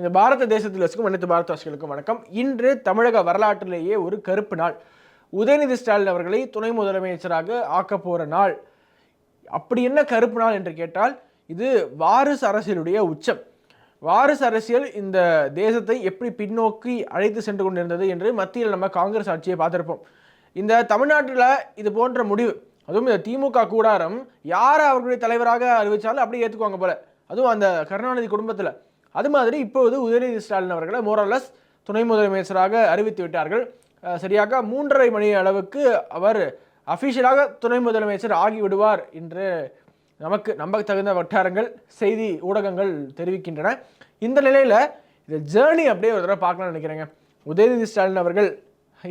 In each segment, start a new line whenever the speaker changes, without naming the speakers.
இந்த பாரத தேசத்தில் வசிக்கும் அனைத்து பாரதவாசிகளுக்கும் வணக்கம் இன்று தமிழக வரலாற்றிலேயே ஒரு கருப்பு நாள் உதயநிதி ஸ்டாலின் அவர்களை துணை முதலமைச்சராக ஆக்கப்போகிற நாள் அப்படி என்ன கருப்பு நாள் என்று கேட்டால் இது வாரிசு அரசியலுடைய உச்சம் வாரிசு அரசியல் இந்த தேசத்தை எப்படி பின்னோக்கி அழைத்து சென்று கொண்டிருந்தது என்று மத்தியில் நம்ம காங்கிரஸ் ஆட்சியை பார்த்துருப்போம் இந்த தமிழ்நாட்டில் இது போன்ற முடிவு அதுவும் இந்த திமுக கூடாரம் யார் அவர்களுடைய தலைவராக அறிவித்தாலும் அப்படியே ஏற்றுக்குவாங்க போல அதுவும் அந்த கருணாநிதி குடும்பத்தில் அது மாதிரி இப்போது உதயநிதி ஸ்டாலின் அவர்களை மோரலஸ் துணை முதலமைச்சராக அறிவித்து விட்டார்கள் சரியாக மூன்றரை மணி அளவுக்கு அவர் அஃபிஷியலாக துணை முதலமைச்சர் ஆகிவிடுவார் என்று நமக்கு நம்ப தகுந்த வட்டாரங்கள் செய்தி ஊடகங்கள் தெரிவிக்கின்றன இந்த நிலையில் இந்த ஜேர்னி அப்படியே ஒரு தடவை பார்க்கலாம்னு நினைக்கிறேங்க உதயநிதி ஸ்டாலின் அவர்கள்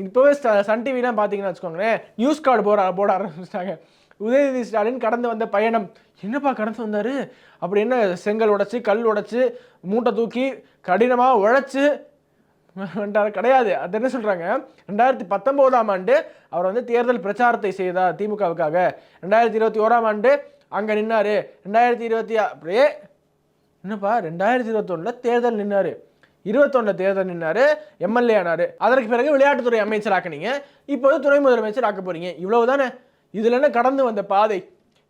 இப்போவே சன் டிவிலாம் பார்த்தீங்கன்னா வச்சுக்கோங்களேன் நியூஸ் கார்டு போட போட ஆரம்பிச்சிட்டாங்க உதயநிதி ஸ்டாலின் கடந்து வந்த பயணம் என்னப்பா கடந்து வந்தார் அப்படி என்ன செங்கல் உடைச்சி கல் உடைச்சி மூட்டை தூக்கி கடினமாக உழைச்சி கிடையாது அது என்ன சொல்கிறாங்க ரெண்டாயிரத்தி பத்தொம்போதாம் ஆண்டு அவர் வந்து தேர்தல் பிரச்சாரத்தை செய்தார் திமுகவுக்காக ரெண்டாயிரத்தி இருபத்தி ஓராம் ஆண்டு அங்கே நின்னார் ரெண்டாயிரத்தி இருபத்தி அப்படியே என்னப்பா ரெண்டாயிரத்தி இருபத்தொன்னில் தேர்தல் நின்னார் இருபத்தொன்னு தேர்தல் நின்னார் எம்எல்ஏ ஆனார் அதற்கு பிறகு விளையாட்டுத்துறை அமைச்சராக்கினீங்க இப்போது துணை முதலமைச்சர் ஆக்க போகிறீங்க இவ்வளவு தானே இதில் கடந்து வந்த பாதை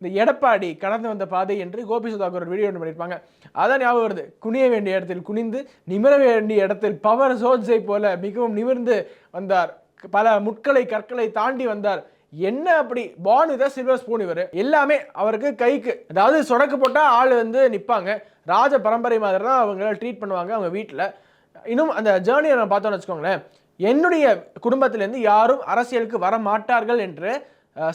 இந்த எடப்பாடி கடந்து வந்த பாதை என்று கோபி சுதாகர் ஒரு வீடியோ ஒன்று பண்ணியிருப்பாங்க அதான் ஞாபகம் வருது குனிய வேண்டிய இடத்தில் குனிந்து நிமிர வேண்டிய இடத்தில் பவர் சோர்ஸை போல மிகவும் நிமிர்ந்து வந்தார் பல முட்களை கற்களை தாண்டி வந்தார் என்ன அப்படி பான் இதை சில்வர் ஸ்பூன் இவர் எல்லாமே அவருக்கு கைக்கு அதாவது சொடக்கு போட்டால் ஆள் வந்து நிற்பாங்க ராஜ பரம்பரை மாதிரி தான் அவங்கள ட்ரீட் பண்ணுவாங்க அவங்க வீட்டில் இன்னும் அந்த ஜேர்னியை நான் பார்த்தோன்னு வச்சுக்கோங்களேன் என்னுடைய குடும்பத்திலேருந்து யாரும் அரசியலுக்கு வர மாட்டார்கள் என்று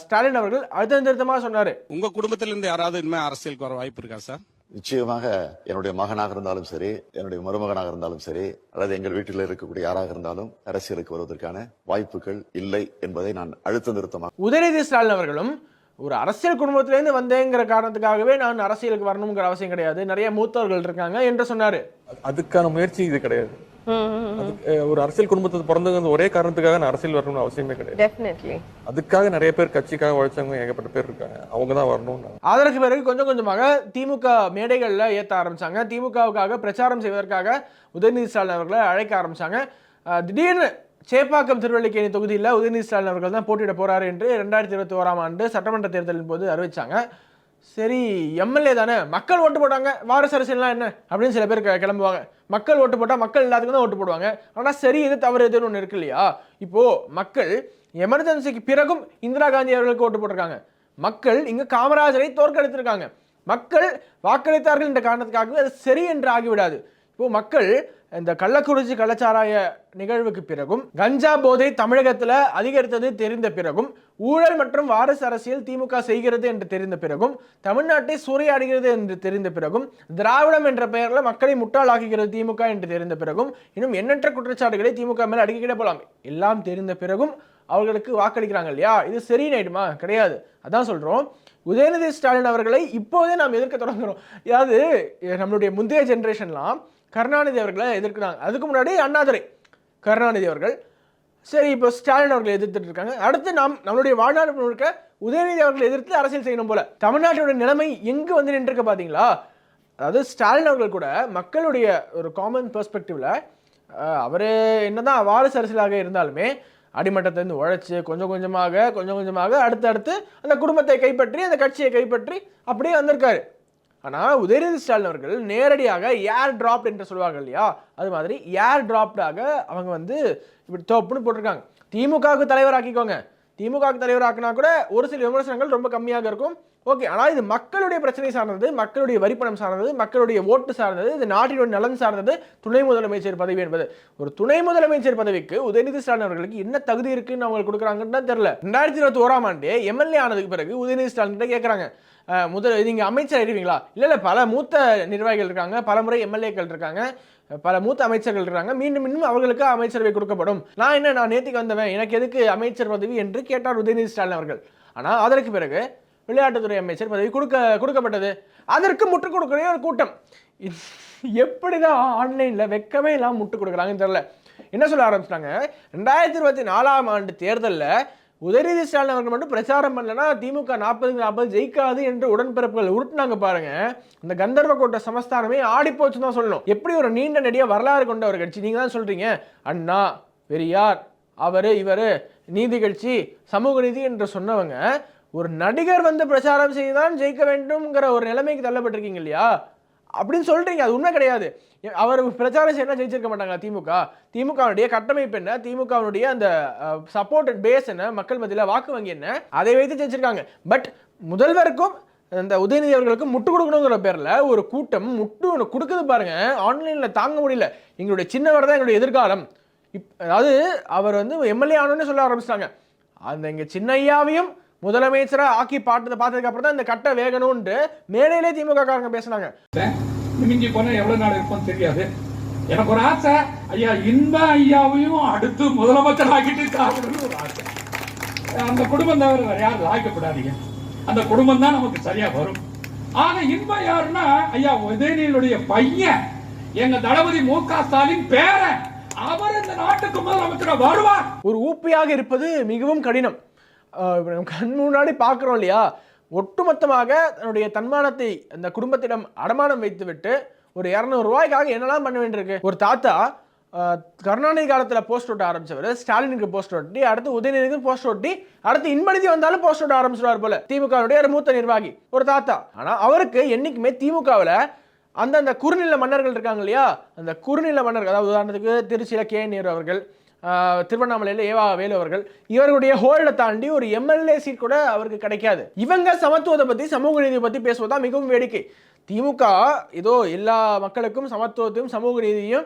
ஸ்டாலின் அவர்கள் அழுத்தந்திருத்தமாக சொன்னார்
உங்க குடும்பத்திலிருந்து யாராவது இனிமேல் அரசியலுக்கு வர வாய்ப்பு இருக்கா சார்
நிச்சயமாக என்னுடைய மகனாக இருந்தாலும் சரி என்னுடைய மருமகனாக இருந்தாலும் சரி அல்லது எங்கள் வீட்டில் இருக்கக்கூடிய யாராக இருந்தாலும் அரசியலுக்கு வருவதற்கான வாய்ப்புகள் இல்லை என்பதை நான் அழுத்த நிறுத்தமாக
உதயநிதி ஸ்டாலின் அவர்களும் ஒரு அரசியல் குடும்பத்திலேருந்து வந்தேங்கிற காரணத்துக்காகவே நான் அரசியலுக்கு வரணுங்கிற அவசியம் கிடையாது நிறைய மூத்தவர்கள் இருக்காங்க என்று சொன்னார்
அதுக்கான முயற்சி இது கிடையாது ஒரு அரசியல் குடும்பத்தை பிறந்தவங்க ஒரே காரணத்துக்காக நான் அரசியல் வரணும்னு அவசியமே
கிடையாது
அதுக்காக நிறைய பேர் கட்சிக்காக உழைச்சவங்க ஏகப்பட்ட பேர் இருக்காங்க அவங்க தான் வரணும்
அதற்கு பிறகு கொஞ்சம் கொஞ்சமாக திமுக மேடைகளில் ஏற்ற ஆரம்பிச்சாங்க திமுகவுக்காக பிரச்சாரம் செய்வதற்காக உதயநிதி ஸ்டாலின் அவர்களை அழைக்க ஆரம்பிச்சாங்க திடீர்னு சேப்பாக்கம் திருவள்ளிக்கேணி தொகுதியில் உதயநிதி ஸ்டாலின் அவர்கள் தான் போட்டியிட போறாரு என்று ரெண்டாயிரத்தி இருபத்தி ஓராம் ஆண்டு சட்டமன்ற தேர்தலின் போது அறிவிச்சாங்க சரி எம்எல்ஏ தானே மக்கள் ஓட்டு போட்டாங்க வாரிசு அரசியல்லாம் என்ன அப்படின்னு சில பேர் கிளம்புவாங்க மக்கள் ஓட்டு போட்டால் மக்கள் எல்லாத்துக்கும் தான் ஓட்டு போடுவாங்க ஆனால் சரி எது தவறு எதுன்னு ஒன்று இருக்கு இல்லையா இப்போது மக்கள் எமர்ஜென்சிக்கு பிறகும் இந்திரா காந்தி அவர்களுக்கு ஓட்டு போட்டிருக்காங்க மக்கள் இங்கே காமராஜரை தோற்கடித்திருக்காங்க மக்கள் வாக்களித்தார்கள் என்ற காரணத்துக்காகவே அது சரி என்று ஆகிவிடாது இப்போது மக்கள் இந்த கள்ளக்குறிச்சி கள்ளச்சாராய நிகழ்வுக்கு பிறகும் கஞ்சா போதை தமிழகத்தில் அதிகரித்தது தெரிந்த பிறகும் ஊழல் மற்றும் வாரிசு அரசியல் திமுக செய்கிறது என்று தெரிந்த பிறகும் தமிழ்நாட்டை சூறையாடுகிறது என்று தெரிந்த பிறகும் திராவிடம் என்ற பெயரில் மக்களை முட்டாளாக்குகிறது திமுக என்று தெரிந்த பிறகும் இன்னும் எண்ணற்ற குற்றச்சாட்டுகளை திமுக மேலே அடிக்கிட போலாம் எல்லாம் தெரிந்த பிறகும் அவர்களுக்கு வாக்களிக்கிறாங்க இல்லையா இது சரி நைடுமா கிடையாது அதான் சொல்கிறோம் உதயநிதி ஸ்டாலின் அவர்களை இப்போதே நாம் எதிர்க்க தொடங்குகிறோம் அதாவது நம்மளுடைய முந்தைய ஜென்ரேஷன்லாம் கருணாநிதி அவர்களை எதிர்க்கிறாங்க அதுக்கு முன்னாடி அண்ணாதுரை கருணாநிதி அவர்கள் சரி இப்போ ஸ்டாலின் அவர்களை எதிர்த்துட்டு இருக்காங்க அடுத்து நாம் நம்மளுடைய வாழ்நாள் முழுக்க உதயநிதி அவர்களை எதிர்த்து அரசியல் செய்யணும் போல தமிழ்நாட்டோட நிலைமை எங்கே வந்து நின்றுருக்கு பார்த்தீங்களா அதாவது ஸ்டாலின் அவர்கள் கூட மக்களுடைய ஒரு காமன் பெர்ஸ்பெக்டிவ்ல அவர் என்னதான் வாரிசு அரசியலாக இருந்தாலுமே அடிமட்டத்திலேருந்து உழைச்சி கொஞ்சம் கொஞ்சமாக கொஞ்சம் கொஞ்சமாக அடுத்தடுத்து அந்த குடும்பத்தை கைப்பற்றி அந்த கட்சியை கைப்பற்றி அப்படியே வந்திருக்காரு ஆனால் உதயநிதி ஸ்டாலின் அவர்கள் நேரடியாக ஏர் டிராப்ட் என்று சொல்லுவாங்க இல்லையா அது மாதிரி ஏர் டிராப்டாக அவங்க வந்து இப்படி தோப்புன்னு போட்டிருக்காங்க திமுகவுக்கு தலைவர் ஆக்கிக்கோங்க திமுகவுக்கு தலைவராக்கினா கூட ஒரு சில விமர்சனங்கள் ரொம்ப கம்மியாக இருக்கும் ஓகே ஆனால் இது மக்களுடைய பிரச்சனை சார்ந்தது மக்களுடைய வரிப்பணம் சார்ந்தது மக்களுடைய ஓட்டு சார்ந்தது இது நாட்டினுடைய நலன் சார்ந்தது துணை முதலமைச்சர் பதவி என்பது ஒரு துணை முதலமைச்சர் பதவிக்கு உதயநிதி ஸ்டாலின் அவர்களுக்கு என்ன தகுதி இருக்குன்னு அவங்களுக்கு கொடுக்குறாங்கன்னு தான் தெரியல ரெண்டாயிரத்தி இருபத்தி ஓராம் ஆண்டு எம்எல்ஏ ஆனதுக்கு பிறகு உதயநிதி ஸ்டாலின் கேட்குறாங்க முதல் நீங்கள் அமைச்சர் ஆயிடுவீங்களா இல்லை இல்லை பல மூத்த நிர்வாகிகள் இருக்காங்க பல முறை எம்எல்ஏக்கள் இருக்காங்க பல மூத்த அமைச்சர்கள் இருக்காங்க மீண்டும் இன்னும் அவர்களுக்கு அமைச்சரவை கொடுக்கப்படும் நான் என்ன நான் நேற்றுக்கு வந்தவன் எனக்கு எதுக்கு அமைச்சர் பதவி என்று கேட்டார் உதயநிதி ஸ்டாலின் அவர்கள் ஆனால் அதற்கு பிறகு விளையாட்டுத்துறை அமைச்சர் பதவி கொடுக்க கொடுக்கப்பட்டது அதற்கு முட்டுக் கொடுக்கிற ஒரு கூட்டம் எப்படி தான் ஆன்லைனில் வெக்கமே இல்லாமல் முட்டுக் கொடுக்குறாங்கன்னு தெரில என்ன சொல்ல ஆரம்பிச்சிட்டாங்க ரெண்டாயிரத்தி இருபத்தி நாலாம் ஆண்டு தேர்தலில் உதயநிதி ஸ்டாலின் அவர்கள் மட்டும் பிரச்சாரம் பண்ணலன்னா திமுக நாற்பது நாற்பது ஜெயிக்காது என்று உடன்பிறப்புகள் உருட்டுனாங்க பாருங்க இந்த கந்தர்வ கோட்டை சமஸ்தானமே ஆடிப்போச்சு தான் சொல்லணும் எப்படி ஒரு நீண்ட நெடிய வரலாறு கொண்ட ஒரு கட்சி நீங்கள் தான் சொல்கிறீங்க அண்ணா பெரியார் அவர் இவர் நீதி கட்சி சமூக நீதி என்று சொன்னவங்க ஒரு நடிகர் வந்து பிரச்சாரம் செய்துதான் ஜெயிக்க வேண்டும்ங்கிற ஒரு நிலைமைக்கு தள்ளப்பட்டிருக்கீங்க இல்லையா அப்படின்னு சொல்கிறீங்க அது உண்மை கிடையாது அவர் பிரச்சாரம் செய்யலாம் ஜெயிச்சிருக்க மாட்டாங்க திமுக திமுகவுடைய கட்டமைப்பு என்ன திமுகவுடைய அந்த சப்போர்ட் பேஸ் என்ன மக்கள் மத்தியில் வாக்கு வங்கி என்ன அதை வைத்து ஜெயிச்சிருக்காங்க பட் முதல்வருக்கும் இந்த உதயநிதி அவர்களுக்கு முட்டு கொடுக்கணுங்கிற பேரில் ஒரு கூட்டம் முட்டு ஒன்று கொடுக்குது பாருங்க ஆன்லைனில் தாங்க முடியல எங்களுடைய சின்னவர் தான் எங்களுடைய எதிர்காலம் இப் அதாவது அவர் வந்து எம்எல்ஏ ஆனோன்னு சொல்ல ஆரம்பிச்சிட்டாங்க அந்த எங்கள் சின்னையாவையும் முதலமைச்சராக ஆக்கி பாட்டு பார்த்ததுக்கு அப்புறம் தான் இந்த கட்டை வேகணும்ன்ட்டு மேலே திமுக காரங்க பேசினாங்க
மிஞ்சி போனால் எவ்வளோ நாள் இருக்கும் தெரியாது எனக்கு ஒரு ஆசை ஐயா இன்ப ஐயாவையும் அடுத்து முதலமைச்சர் ஆகிட்டு காக்கணும்னு ஒரு ஆசை அந்த குடும்பம் தவிர வேற யாரும் ஆக்கப்படாதீங்க அந்த குடும்பம் தான் நமக்கு சரியா வரும் ஆக இன்பம் யாருன்னா ஐயா உதயநிதியுடைய பையன் எங்க தளபதி மு க ஸ்டாலின் பேரன் அவர் இந்த நாட்டுக்கு முதலமைச்சர் வருவார்
ஒரு ஊப்பியாக இருப்பது மிகவும் கடினம் கண் முன்னாடி பாக்குறோம் இல்லையா ஒட்டுமொத்தமாக தன்னுடைய தன்மானத்தை அந்த குடும்பத்திடம் அடமானம் வைத்துவிட்டு ஒரு இரநூறுவாய்க்காக என்னெல்லாம் பண்ண வேண்டியிருக்கு ஒரு தாத்தா கருணாநிதி காலத்தில் போஸ்ட் ஓட்ட ஆரம்பிச்சவர் ஸ்டாலினுக்கு போஸ்ட் ஓட்டி அடுத்து உதயநிதிக்கு போஸ்ட் ஓட்டி அடுத்து இன்பநிதி வந்தாலும் போஸ்ட் ஓட்ட ஆரம்பிச்சிருவார் போல திமுகவுடைய ஒரு மூத்த நிர்வாகி ஒரு தாத்தா ஆனால் அவருக்கு என்றைக்குமே திமுகவில் அந்தந்த குறுநில மன்னர்கள் இருக்காங்க இல்லையா அந்த குறுநில மன்னர்கள் அதாவது உதாரணத்துக்கு திருச்சியில் கே நேரு அவர்கள் திருவண்ணாமலையில் ஏவா வேலு அவர்கள் இவர்களுடைய ஹோல்டை தாண்டி ஒரு எம்எல்ஏ சீட் கூட அவருக்கு கிடைக்காது இவங்க சமத்துவத்தை பற்றி சமூக நீதியை பற்றி பேசுவதா மிகவும் வேடிக்கை திமுக ஏதோ எல்லா மக்களுக்கும் சமத்துவத்தையும் சமூக நீதியும்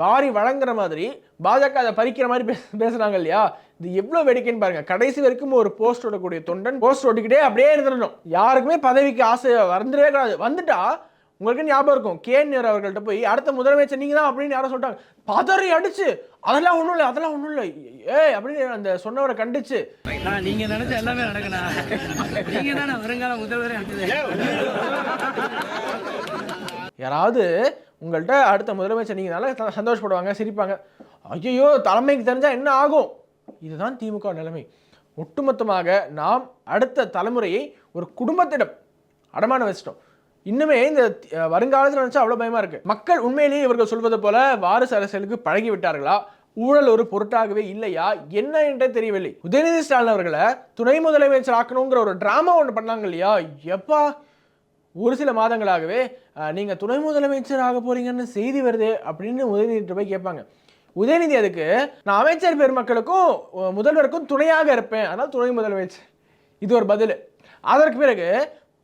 வாரி வழங்குற மாதிரி பாஜக அதை பறிக்கிற மாதிரி பேச பேசுகிறாங்க இல்லையா இது எவ்வளோ வேடிக்கைன்னு பாருங்கள் கடைசி வரைக்கும் ஒரு போஸ்ட் ஓடக்கூடிய தொண்டன் போஸ்ட் ஓட்டிக்கிட்டே அப்படியே இருந்துடணும் யாருக்குமே பதவிக்கு ஆசை வந்துடவே கூடாது வந்துட்டா உங்களுக்கு ஞாபகம் இருக்கும் கே நேர் அவர்கள்ட்ட போய் அடுத்த முதலமைச்சர் நீங்கள் தான் அப்படின்னு யாரும் சொல்லிட்டாங்க பதறி அடிச்சு அதெல்லாம் ஒன்றும் இல்லை அதெல்லாம் ஒன்றும் இல்லை ஏ அப்படின்னு அந்த சொன்னவரை கண்டிச்சு
நீங்க நினைச்ச எல்லாமே நடக்கணும் நீங்க தானே வருங்கால
யாராவது உங்கள்கிட்ட அடுத்த முதலமைச்சர் நல்லா சந்தோஷப்படுவாங்க சிரிப்பாங்க ஐயோ தலைமைக்கு தெரிஞ்சால் என்ன ஆகும் இதுதான் திமுக நிலைமை ஒட்டுமொத்தமாக நாம் அடுத்த தலைமுறையை ஒரு குடும்பத்திடம் அடமான வச்சிட்டோம் இன்னுமே இந்த வருங்காலத்தில் நினச்சா அவ்வளோ பயமாக இருக்குது மக்கள் உண்மையிலேயே இவர்கள் சொல்வது போல வாரிசு அரசியலுக்கு பழகி விட்டார்களா ஊழல் ஒரு பொருட்டாகவே இல்லையா என்ன என்றே தெரியவில்லை உதயநிதி ஸ்டாலின் அவர்களை துணை முதலமைச்சர் ஆக்கணுங்கிற ஒரு ட்ராமா ஒன்று பண்ணாங்க இல்லையா எப்பா ஒரு சில மாதங்களாகவே நீங்கள் துணை முதலமைச்சர் ஆக போறீங்கன்னு செய்தி வருது அப்படின்னு உதயநிதி போய் கேட்பாங்க உதயநிதி அதுக்கு நான் அமைச்சர் பெருமக்களுக்கும் முதல்வருக்கும் துணையாக இருப்பேன் ஆனால் துணை முதலமைச்சர் இது ஒரு பதில் அதற்கு பிறகு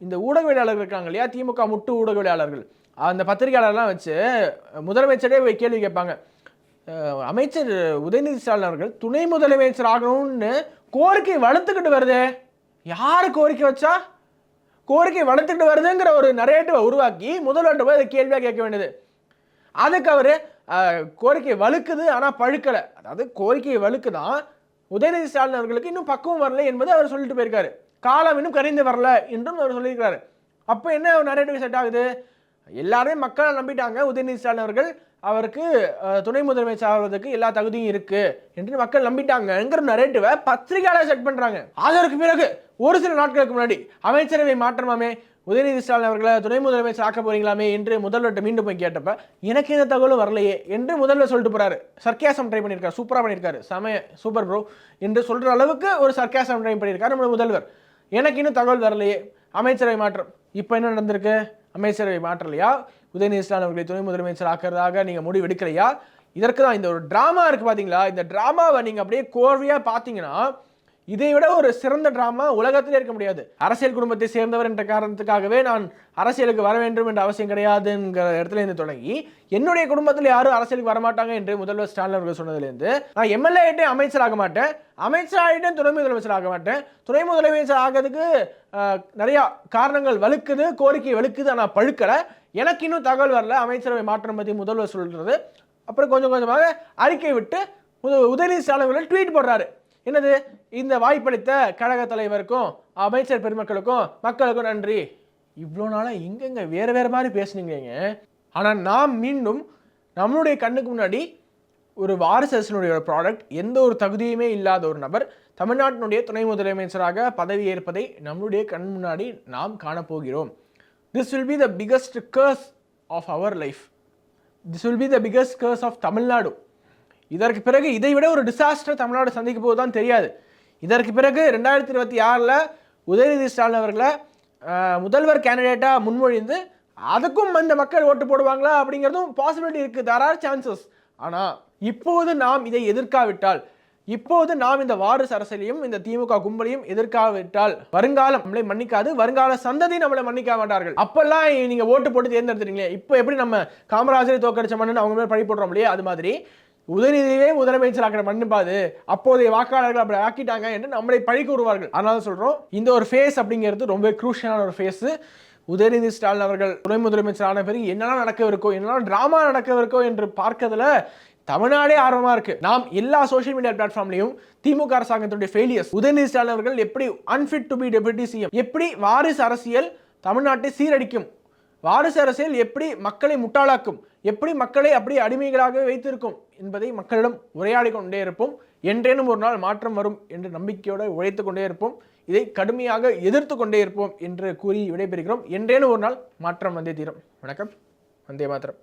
இந்த ஊடகவியலாளர்கள் இருக்காங்க இல்லையா திமுக முட்டு ஊடகவியலாளர்கள் அந்த பத்திரிகையாளர்லாம் வச்சு முதலமைச்சரே கேள்வி கேட்பாங்க அமைச்சர் உதயநிதி ஸ்டாலின் அவர்கள் துணை முதலமைச்சர் ஆகணும்னு கோரிக்கை வளர்த்துக்கிட்டு வருது யார் கோரிக்கை வச்சா கோரிக்கை வளர்த்துக்கிட்டு வருதுங்கிற ஒரு நரேட்டிவை உருவாக்கி முதல்வர்கிட்ட போய் அதை கேள்வியாக கேட்க வேண்டியது அதுக்கு அவர் கோரிக்கை வலுக்குது ஆனால் பழுக்கலை அதாவது கோரிக்கை வலுக்கு தான் உதயநிதி ஸ்டாலின் அவர்களுக்கு இன்னும் பக்குவம் வரல என்பது அவர் சொல்லிட்டு போயிருக்காரு காலம் இன்னும் கரைந்து வரல என்றும் அவர் சொல்லியிருக்கிறார் அப்போ என்ன நரேட்டிவ் செட் ஆகுது எல்லாருமே மக்களை நம்பிட்டாங்க உதயநிதி ஸ்டாலின் அவர்கள் அவருக்கு துணை முதலமைச்சர் ஆகிறதுக்கு எல்லா தகுதியும் இருக்கு என்று மக்கள் நம்பிட்டாங்கங்கிற நரேட்டிவை பத்திரிகையாளர் செட் பண்ணுறாங்க அதற்கு பிறகு ஒரு சில நாட்களுக்கு முன்னாடி அமைச்சரவை மாற்றமாமே உதயநிதி ஸ்டாலின் அவர்களை துணை முதலமைச்சர் ஆக்க போறீங்களாமே என்று முதல்வர்கிட்ட மீண்டும் போய் கேட்டப்ப எனக்கு எந்த தகவலும் வரலையே என்று முதல்வர் சொல்லிட்டு போறாரு சர்க்கியாசம் ட்ரை பண்ணியிருக்காரு சூப்பராக பண்ணியிருக்காரு சமய சூப்பர் ப்ரோ என்று சொல்கிற அளவுக்கு ஒரு சர்க்கியாசம் ட்ரை பண்ணியிருக்காரு நம்ம முதல்வர் எனக்கு இன்னும் தகவல் வரலையே அமைச்சரவை மாற்றம் இப்போ என்ன நடந்திருக்கு அமைச்சரவை மாற்றலையா உதயநிதி ஸ்டாலின் அவர்களை துணை முதலமைச்சர் ஆக்கிறதாக நீங்கள் முடிவு எடுக்கலையா இதற்கு தான் இந்த ஒரு ட்ராமா இருக்குது பார்த்தீங்களா இந்த ட்ராமாவை நீங்கள் அப்படியே கோர்வையாக பார்த்தீங்கன்னா இதை விட ஒரு சிறந்த ட்ராமா உலகத்திலே இருக்க முடியாது அரசியல் குடும்பத்தை சேர்ந்தவர் என்ற காரணத்துக்காகவே நான் அரசியலுக்கு வர வேண்டும் என்ற அவசியம் கிடையாதுங்கிற இடத்துலேருந்து தொடங்கி என்னுடைய குடும்பத்தில் யாரும் அரசியலுக்கு வரமாட்டாங்க என்று முதல்வர் ஸ்டாலின் அவர்கள் சொன்னதுலேருந்து நான் எம்எல்ஏ ஆகிட்டே அமைச்சர் ஆக மாட்டேன் அமைச்சர் ஆகிட்டேன் துணை முதலமைச்சர் ஆக மாட்டேன் துணை முதலமைச்சர் ஆகிறதுக்கு நிறையா காரணங்கள் வலுக்குது கோரிக்கை வலுக்குது ஆனால் பழுக்கலை எனக்கு இன்னும் தகவல் வரல அமைச்சரவை மாற்றம் பற்றி முதல்வர் சொல்கிறது அப்புறம் கொஞ்சம் கொஞ்சமாக அறிக்கை விட்டு உதயநிதி ஸ்டாலின் ட்வீட் போடுறாரு என்னது இந்த வாய்ப்பளித்த கழக தலைவருக்கும் அமைச்சர் பெருமக்களுக்கும் மக்களுக்கும் நன்றி இவ்வளோ நாளாக எங்கெங்க வேறு வேறு மாதிரி பேசுனீங்க ஆனால் நாம் மீண்டும் நம்மளுடைய கண்ணுக்கு முன்னாடி ஒரு வாரிசரசனுடைய ப்ராடக்ட் எந்த ஒரு தகுதியுமே இல்லாத ஒரு நபர் தமிழ்நாட்டினுடைய துணை முதலமைச்சராக பதவி ஏற்பதை நம்மளுடைய கண் முன்னாடி நாம் காணப்போகிறோம் this will be the biggest curse of our life this will be the biggest curse of Tamil Nadu இதற்கு பிறகு இதை விட ஒரு டிசாஸ்டர் தமிழ்நாடு சந்திக்க போது தான் தெரியாது இதற்கு பிறகு ரெண்டாயிரத்தி இருபத்தி ஆறில் உதயநிதி ஸ்டாலின் அவர்களை முதல்வர் கேண்டிடேட்டாக முன்மொழிந்து அதுக்கும் அந்த மக்கள் ஓட்டு போடுவாங்களா அப்படிங்கிறதும் பாசிபிலிட்டி இருக்குது தர் ஆர் சான்சஸ் ஆனால் இப்போது நாம் இதை எதிர்க்காவிட்டால் இப்போது நாம் இந்த வாரிசு அரசியலையும் இந்த திமுக கும்பலையும் எதிர்க்காவிட்டால் வருங்காலம் நம்மளை மன்னிக்காது வருங்கால சந்ததி நம்மளை மன்னிக்க மாட்டார்கள் அப்பெல்லாம் நீங்கள் ஓட்டு போட்டு தேர்ந்தெடுத்துறீங்களே இப்போ எப்படி நம்ம காமராஜரை தோக்கடிச்ச மண்ணுன்னு அவங்க மேலே பழி போடுறோம் இல்லையா அது மாதிரி உதயநிதியே மண்ணு பாது அப்போதைய வாக்காளர்கள் அப்படி ஆக்கிட்டாங்க என்று நம்மளை பழி கூறுவார்கள் அதனால சொல்கிறோம் இந்த ஒரு ஃபேஸ் அப்படிங்கிறது ரொம்ப குரூஷியலான ஒரு ஃபேஸ் உதயநிதி ஸ்டாலின் அவர்கள் துணை முதலமைச்சர் ஆன பிறகு என்னெல்லாம் நடக்கவிருக்கோ என்னெல்லாம் டிராமா நடக்கவிருக்கோ என்று பார்க்கறதுல தமிழ்நாடே ஆர்வமாக இருக்குது நாம் எல்லா சோஷியல் மீடியா பிளாட்ஃபார்ம்லையும் திமுக அரசாங்கத்துடைய ஃபெயிலியர்ஸ் உதயநிதி ஸ்டாலின் அவர்கள் எப்படி unfit to be deputy CM எப்படி வாரிசு அரசியல் தமிழ்நாட்டை சீரடிக்கும் வாரிசு அரசியல் எப்படி மக்களை முட்டாளாக்கும் எப்படி மக்களை அப்படி அடிமைகளாக வைத்திருக்கும் என்பதை மக்களிடம் உரையாடி கொண்டே இருப்போம் என்றேனும் ஒரு நாள் மாற்றம் வரும் என்று நம்பிக்கையோடு உழைத்து கொண்டே இருப்போம் இதை கடுமையாக எதிர்த்து கொண்டே இருப்போம் என்று கூறி விடைபெறுகிறோம் என்றேனும் ஒரு நாள் மாற்றம் வந்தே தீரும் வணக்கம் வந்தே மாத்திரம்